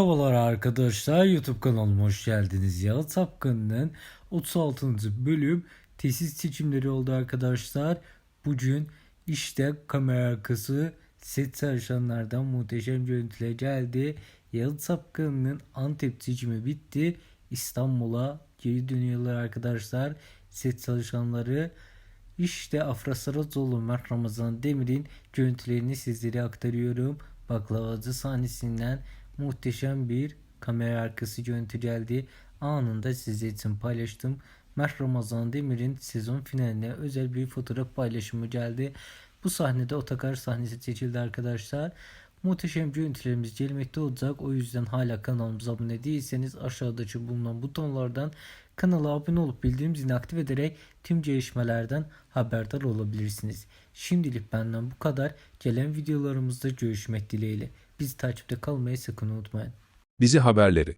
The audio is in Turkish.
Merhabalar arkadaşlar YouTube kanalıma hoş geldiniz. Yalı Sapkın'ın 36. bölüm tesis seçimleri oldu arkadaşlar. Bugün işte kamera arkası set çalışanlardan muhteşem görüntüler geldi. Yalı Sapkın'ın Antep seçimi bitti. İstanbul'a geri dönüyorlar arkadaşlar. Set çalışanları işte Afra Saracoğlu, Mert Ramazan Demir'in görüntülerini sizlere aktarıyorum. Baklavacı sahnesinden muhteşem bir kamera arkası görüntü geldi. Anında sizler için paylaştım. Mert Ramazan Demir'in sezon finaline özel bir fotoğraf paylaşımı geldi. Bu sahnede otogar sahnesi seçildi arkadaşlar. Muhteşem görüntülerimiz gelmekte olacak. O yüzden hala kanalımıza abone değilseniz aşağıdaki bulunan butonlardan kanala abone olup bildirim zilini aktif ederek tüm gelişmelerden haberdar olabilirsiniz. Şimdilik benden bu kadar. Gelen videolarımızda görüşmek dileğiyle. Bizi takipte kalmayı sakın unutmayın. Dizi haberleri